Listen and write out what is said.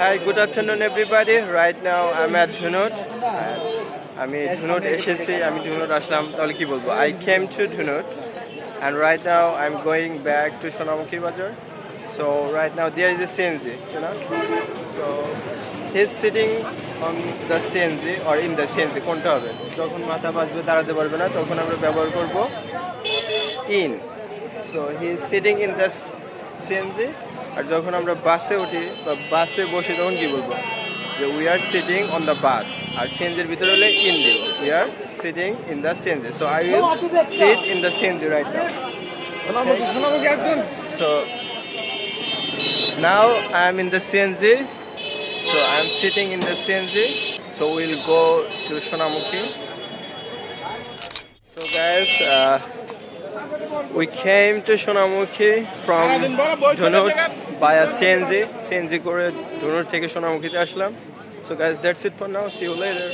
Hi, good afternoon everybody. Right now I'm at Dhunut. আমি ধুনুট এসেছি আমি ধুনুট আসলাম তাহলে কি বলব I came to Dhunat and right now I'm going back to Sonamukhi Bazaar. So right now there is a CNG, you know. So he's sitting on the CNG or in the CNG কোনটা হবে যখন মাথা বাজবে দাঁড়াতে পারবে না তখন আমরা ব্যবহার করব in so he is sitting in the CNG আর যখন আমরা বাসে উঠি বা বাসে বসে তখন কি বলব যে we are sitting on the bus আর সিএনজির ভিতরে হলে ইন দিব we are sitting in the CNG so I will sit in the CNG right now So now I'm in the CNG. So I'm sitting in the CNG. So we'll go to Shonamukhi. So guys, uh, we came to Shonamuki from Dhunut by a Senzi করে take থেকে সোনামুখীতে আসলাম. So guys, that's it for now. See you later.